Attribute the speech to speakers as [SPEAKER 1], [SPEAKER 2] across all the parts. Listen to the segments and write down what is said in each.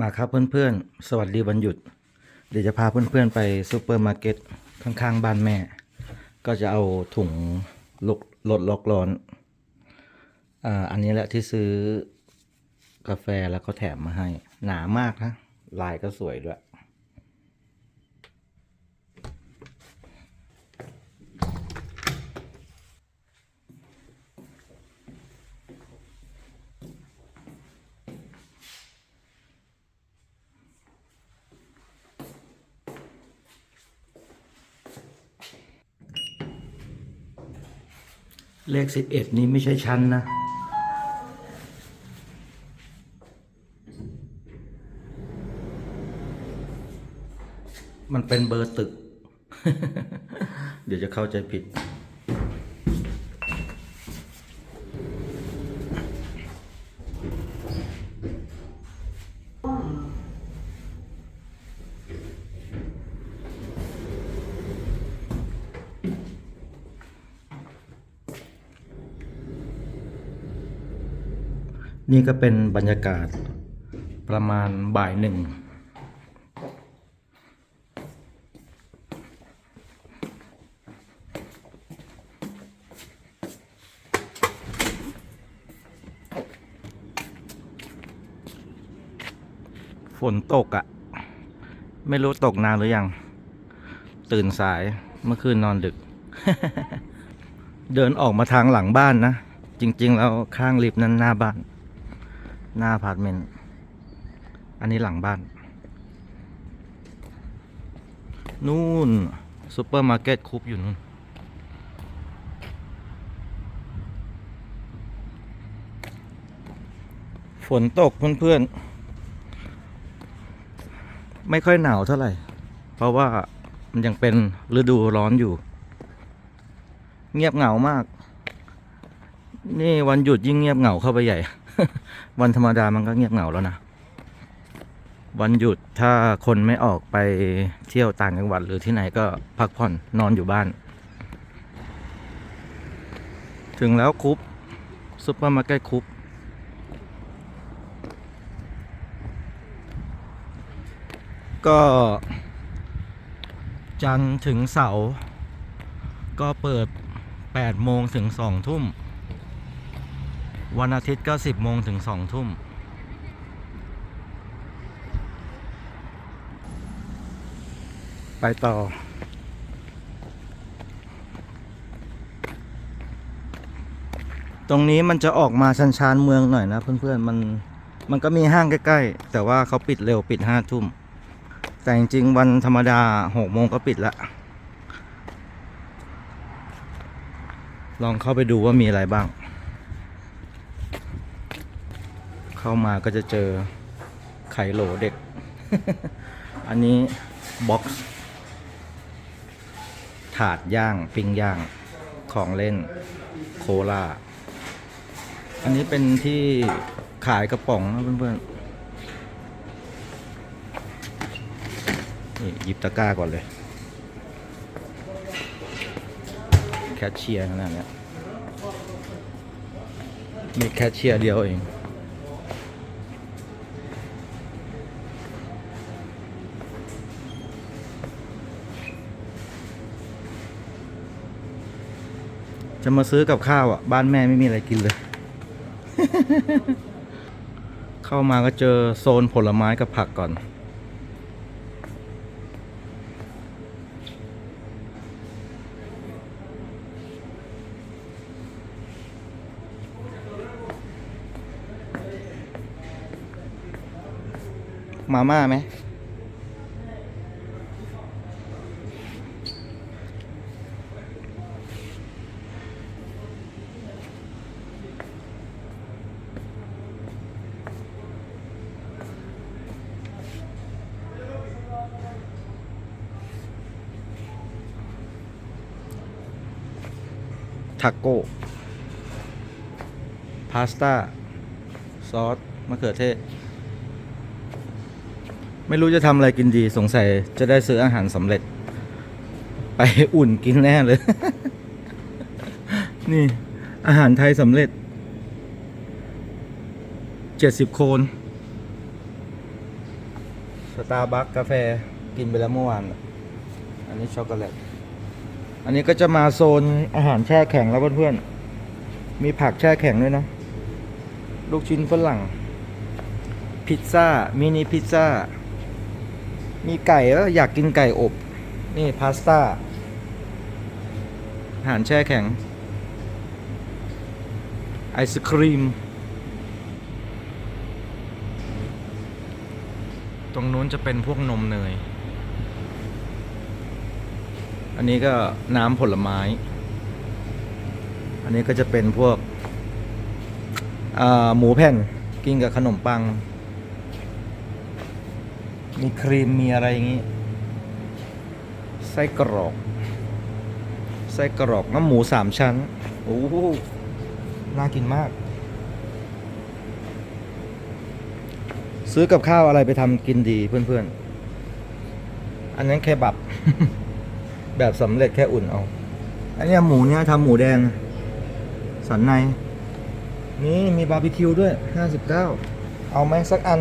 [SPEAKER 1] มาครับเพื่อนๆ สวัสดีวันหยุด เดี๋ยวจะพาเพื่อนๆไปซูเปอร์มาร์เก็ตข้างๆบ้านแม่ ก็จะเอาถุงลดลดล็อกร้อนอ่าอันนี้แหละที่ซื้อกาแฟแล้วก็แถมมาให้ หนามากนะ ลายก็สวยด้วย เลขสิบเอ็ดนี้ไม่ใช่ชั้นนะ มันเป็นเบอร์ตึก เดี๋ยวจะเข้าใจผิด นี่ก็เป็นบรรยากาศประมาณบ่ายหนึ่ง ฝนตกอะ่ะ ไม่รู้ตกนานหรือยัง ตื่นสายเมื่อคืนนอนดึก เดินออกมาทางหลังบ้านนะ จริง ๆ แล้วข้างลิฟต์นั้นหน้าบ้าน หน้าอพาร์ตเมนต์อันนี้หลังบ้าน นู่นซูเปอร์มาร์เก็ตคุปอยู่นู่น ฝนตกเพื่อนๆ ไม่ค่อยหนาวเท่าไหร่ เพราะว่ามันยังเป็นฤดูร้อนอยู่ เงียบเหงามาก นี่วันหยุดยิ่งเงียบเหงาเข้าไปใหญ่ วันธรรมดามันก็เงียบเหงาแล้วนะ วันหยุดถ้าคนไม่ออกไปเที่ยวต่างจังหวัดหรือที่ไหนก็พักผ่อนนอนอยู่บ้าน ถึงแล้วคุปซุปเปอร์มาร์เก็ตคุปก็ จันถึงเสาร์ก็เปิด 8 โมงถึง 2 ทุ่ม วันอาทิตย์ก็ 10โมงถึง2ทุ่ม ไปต่อ ตรงนี้มันจะออกมาชันชานเมืองหน่อยนะเพื่อนๆ มันมันก็มีห้างใกล้ๆ แต่ว่าเขาปิดเร็วปิดห้าทุ่ม แต่จริงๆ วันธรรมดาหกโมงก็ปิดละ ลองเข้าไปดูว่ามีอะไรบ้าง เข้ามาก็จะเจอไข่โหลเด็ก อันนี้บ็อกซ์ถาดย่างปิ้งย่างของเล่นโคลาอันนี้เป็นที่ขายกระป๋องนะเพื่อนๆนี่หยิบตะกร้าก่อนเลย แคชเชียร์ขนาดนี้มีแคชเชียร์เดียวเอง จะมาซื้อกับข้าวอะ บ้านแม่ไม่มีอะไรกินเลย เข้ามาก็เจอโซนผลไม้กับผักก่อน มาม่าไหม ทาโก้พาสต้าซอสมะเขือเทศ ไม่รู้จะทำอะไรกินดีสงสัยจะได้ซื้ออาหารสำเร็จ ไปอุ่นกินแน่เลย นี่อาหารไทยสำเร็จเจ็ดสิบโคนสตาร์บัคกาแฟกินไปแล้วเมื่อวาน อันนี้ช็อกโกแลต อันนี้ก็จะมาโซนอาหารแช่แข็งแล้วเพื่อนๆ มีผักแช่แข็งด้วยนะ ลูกชิ้นฝรั่ง พิซซ่า มินิพิซซ่า มีไก่แล้วอยากกินไก่อบ นี่พาสต้า อาหารแช่แข็ง ไอศครีม ตรงนู้นจะเป็นพวกนมเนย อันนี้ก็น้ำผลไม้ อันนี้ก็จะเป็นพวกหมูแผ่นกินกับขนมปัง มีครีมมีอะไรอย่างนี้ ไส้กรอก ไส้กรอกน้ำหมูสามชั้น โอ้โหน่ากินมาก ซื้อกับข้าวอะไรไปทำกินดีเพื่อนๆ อันนั้นแคบับ แบบสำเร็จแค่อุ่นเอา อันเนี้ยหมูเนี้ยทำหมูแดง สันใน นี่มีบาร์บีคิวด้วย59เอาไหมสักอัน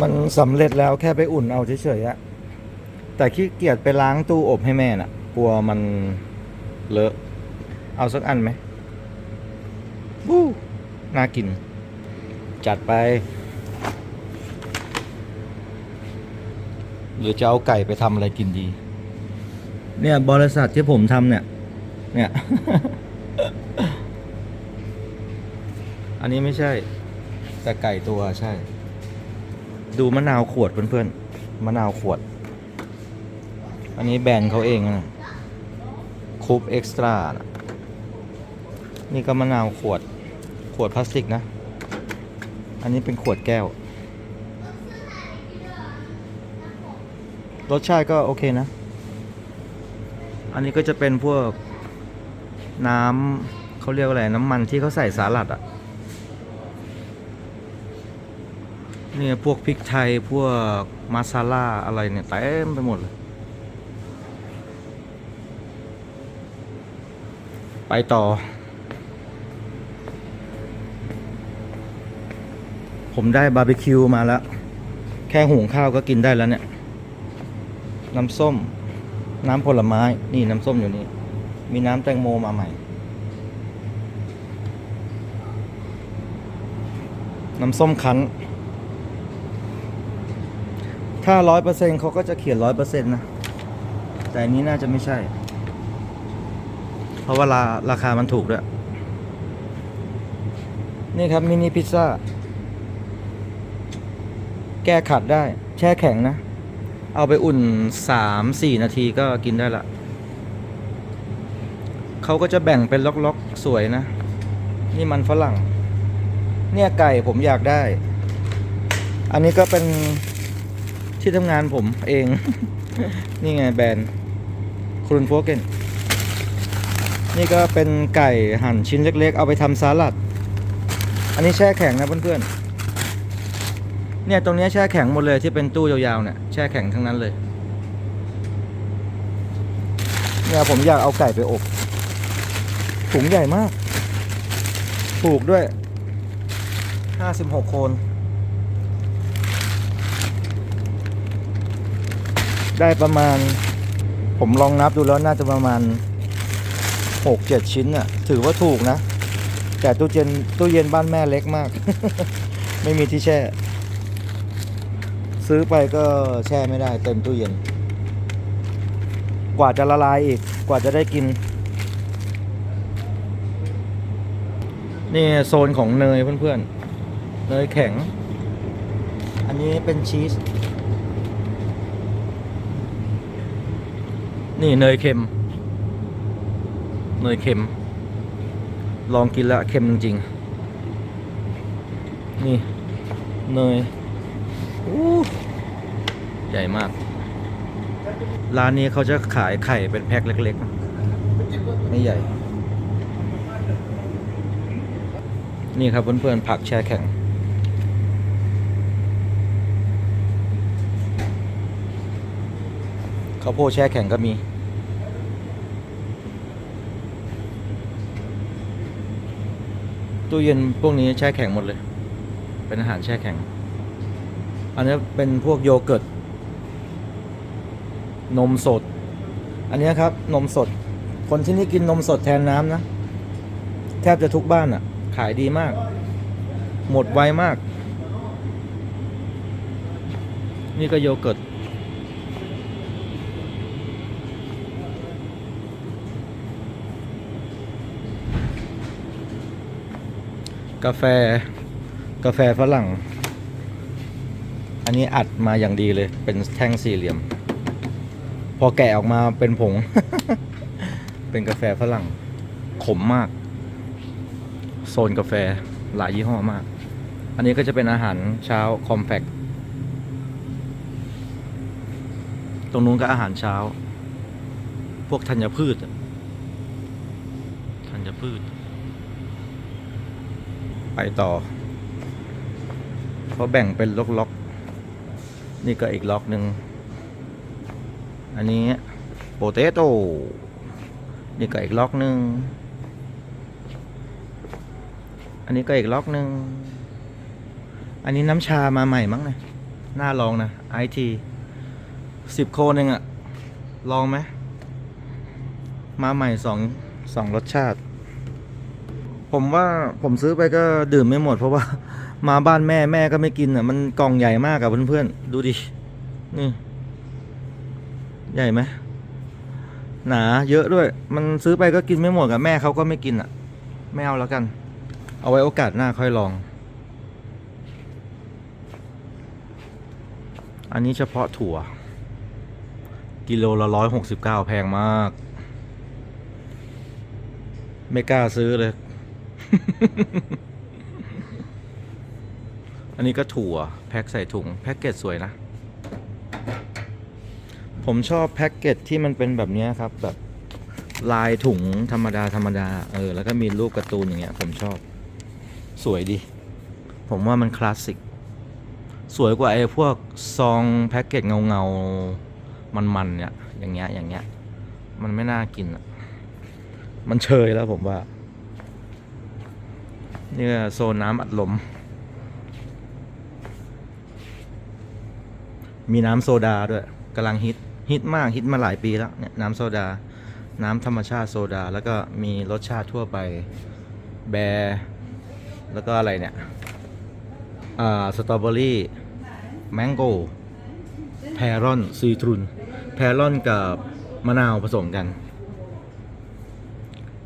[SPEAKER 1] มันสำเร็จแล้วแค่ไปอุ่นเอาเฉยๆอะแต่ขี้เกียจไปล้างตู้อบให้แม่น่ะ กลัวมันเลอะ เอาสักอันไหมบู้น่ากิน จัดไป หรือจะเอาไก่ไปทำอะไรกินดี เนี่ยบริษัทที่ผมทำเนี่ย เนี่ย อันนี้ไม่ใช่ แต่ไก่ตัวใช่ ดูมะนาวขวดเพื่อนๆมะนาวขวด อันนี้แบรนด์เขาเองนะคูปเอ็กซ์ตร้านะนี่ก็มะนาวขวด ขวดพลาสติกนะ อันนี้เป็นขวดแก้ว รสชาติก็โอเคนะ อันนี้ก็จะเป็นพวกน้ำเขาเรียกว่าอะไรน้ำมันที่เขาใส่สาลัดอะ่ะเนี่ยพวกพริกไทยพวกมาซาล่าอะไรเนี่ยเต็มไปหมดเลย ไปต่อ ผมได้บาร์บีคิวมาแล้ว แค่หุงข้าวก็กินได้แล้วเนี่ย น้ำส้ม น้ำผลไม้ นี่น้ำส้มอยู่นี่ มีน้ำแตงโมมาใหม่ น้ำส้มคั้น ถ้าร้อยเปอร์เซ็นเขาก็จะเขียนร้อยเปอร์เซ็นต์นะ แต่อันนี้น่าจะไม่ใช่ เพราะว่าราราคามันถูกด้วย นี่ครับมินิพิซซ่า แก้ขัดได้ แช่แข็งนะ เอาไปอุ่นสามสี่นาทีก็กินได้ละ เขาก็จะแบ่งเป็นล็อกๆ สวยนะ นี่มันฝรั่ง เนี่ยไก่ผมอยากได้ อันนี้ก็เป็นที่ทำงานผมเอง นี่ไงแบรนด์ครุนโฟเกนนี่ก็เป็นไก่หั่นชิ้นเล็กๆ เอาไปทำสลัด อันนี้แช่แข็งนะเพื่อนๆ เนี่ยตรงนี้แช่แข็งหมดเลยที่เป็นตู้ยาวๆเนี่ยแช่แข็งทั้งนั้นเลยเนี่ยผมอยากเอาไก่ไปอบถุงใหญ่มากถูกด้วยห้าสิบหกโคน ได้ประมาณ ผมลองนับดูแล้วน่าจะประมาณหกเจ็ดชิ้นน่ะถือว่าถูกนะ แต่ตู้เย็นตู้เย็นบ้านแม่เล็กมาก ไม่มีที่แช่ ซื้อไปก็แช่ไม่ได้เต็มตู้เย็น กว่าจะละลายอีกกว่าจะได้กิน นี่โซนของเนยเพื่อนๆ เนยแข็ง อันนี้เป็นชีส นี่เนยเค็ม เนยเค็ม ลองกินล้วเค็มจริงๆนี่ เนย ใหญ่มาก ร้านนี้เขาจะขายไข่เป็นแพ็คเล็กๆ ไม่ใหญ่ นี่ครับเพื่อนๆผักแช่แข็ง ข้าวโพดแช่แข็งก็มีตู้เย็นพวกนี้แช่แข็งหมดเลย เป็นอาหารแช่แข็ง อันนี้เป็นพวกโยเกิร์ต นมสด อันนี้ครับ นมสด คนที่นี่กินนมสดแทนน้ำนะ แทบจะทุกบ้านอะ ขายดีมาก หมดไวมาก นี่ก็โยเกิร์ตกาแฟ กาแฟฝรั่ง อันนี้อัดมาอย่างดีเลยเป็นแท่งสี่เหลี่ยม พอแกะออกมาเป็นผง เป็นกาแฟฝรั่ง ขมมาก โซนกาแฟหลายยี่ห้อมาก อันนี้ก็จะเป็นอาหารเช้าคอมแพคตรงนู้นก็อาหารเช้า พวกธัญพืชธัญพืช ไปต่อเขาแบ่งเป็นล็อกๆ นี่ก็อีกล็อกหนึ่ง อันนี้โปเตโต้นี่ก็อีกล็อกหนึ่ง อันนี้ก็อีกล็อกหนึ่ง อันนี้น้ำชามาใหม่มั้งนะน่าลองนะไอทีสิบโคนเองอะลองไหม มาใหม่สองสองรสชาติ ผมว่าผมซื้อไปก็ดื่มไม่หมดเพราะว่า มาบ้านแม่แม่ก็ไม่กินอะมันกล่องใหญ่มากอะเพื่อนๆดูดินี่ ใหญ่ไหมหนาเยอะด้วย มันซื้อไปก็กินไม่หมดกับแม่เขาก็ไม่กินอะ ไม่เอาแล้วกัน เอาไว้โอกาสหน้าค่อยลอง อันนี้เฉพาะถั่ว กิโลละร้อยหกสิบเก้าแพงมาก ไม่กล้าซื้อเลย อันนี้ก็ถั่วแพ็คใส่ถุงแพ็กเกจสวยนะ ผมชอบแพ็กเกจที่มันเป็นแบบนี้ครับแบบลายถุงธรรมดาธรรมดาเออแล้วก็มีรูปการ์ตูนอย่างเงี้ยผมชอบสวยดี ผมว่ามันคลาสสิก สวยกว่าไอ้พวกซองแพ็กเกจเงาเงาๆมันๆเนี่ยอย่างเงี้ยอย่างเงี้ยมันไม่น่ากินอะมันเชยแล้วผมว่านี่โซนน้ำอัดลม มีน้ำโซดาด้วยกำลังฮิตฮิตมากฮิตมาหลายปีแล้วเนี่ยน้ำโซดา น้ำธรรมชาติโซดา แล้วก็มีรสชาติทั่วไปแบร์แล้วก็อะไรเนี่ยอ่าสตรอเบอรี่แมงโก้แพรอนซีทรุนแพรอนกับมะนาวผสมกัน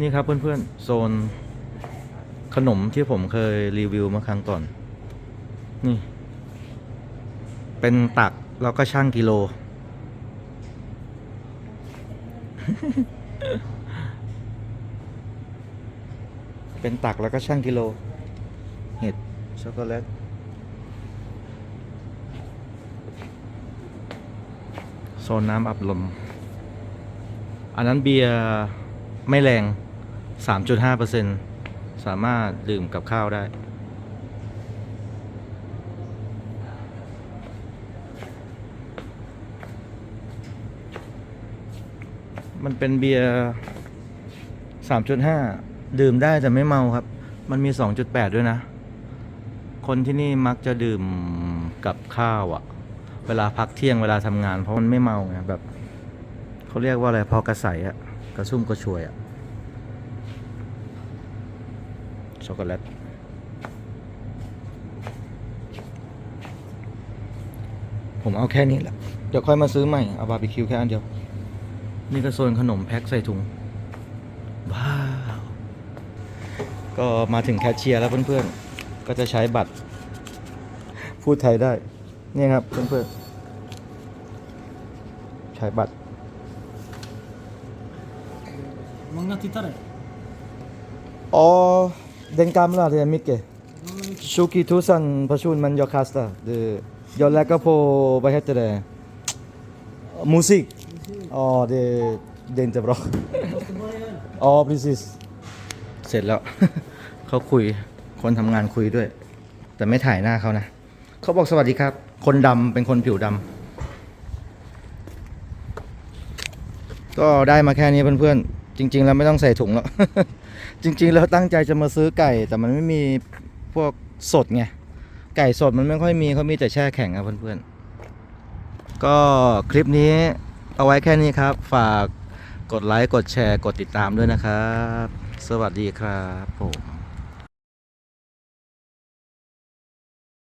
[SPEAKER 1] นี่ครับเพื่อนๆ โซนขนมที่ผมเคยรีวิวเมื่อครั้งก่อน นี่ เป็นตัก แล้วก็ช่างกิโล เป็นตักแล้วก็ช่างกิโล เห็ดช็อกโกแลตโซนน้ำอับลม อันนั้นเบียร์ไม่แรง 3.5%สามารถดื่มกับข้าวได้ มันเป็นเบียร์3.5ดื่มได้แต่ไม่เมาครับ มันมี2.8ด้วยนะ คนที่นี่มักจะดื่มกับข้าวอะเวลาพักเที่ยงเวลาทำงาน เพราะมันไม่เมาไงแบบเขาเรียกว่าอะไรพอกระใสอะกระซุ่มกระชวยอะช็อกโกแลตผมเอาแค่นี้แหละ เดี๋ยวค่อยมาซื้อใหม่ เอาบาร์บีคิวแค่อันเดียว นี่ก็โซนขนมแพ็คใส่ถุง ว้าว ก็มาถึงแคชเชียร์แล้วเพื่อนๆ ก็จะใช้บัตร พูดไทยได้ นี่ครับเพื่อนๆ ใช้บัตร
[SPEAKER 2] Många tittare.
[SPEAKER 1] Ja, den gamla det är mycket. 20 000 personer men jag kastar. Det, jag lägger på, vad heter det, musik. Ja, det, det är inte bra.
[SPEAKER 2] Måste börja.
[SPEAKER 1] Ja, precis. เสร็จแล้ว เขาคุย คนทำงานคุยด้วย แต่ไม่ถ่ายหน้าเขานะ เขาบอกสวัสดีครับ คนดำเป็นคนผิวดำ ก็ได้มาแค่นี้เพื่อนๆ จริง ๆ แล้วไม่ต้องใส่ถุงหรอกจริง ๆ แล้วตั้งใจจะมาซื้อไก่ แต่มันไม่มีพวกสดไง ไก่สดมันไม่ค่อยมีเขามีแต่แช่แข็งครับเพื่อนๆ ก็คลิปนี้ เอาไว้แค่นี้ครับ ฝากกดไลค์ กดแชร์ กดติดตามด้วยนะครับ สวัสดีครับผม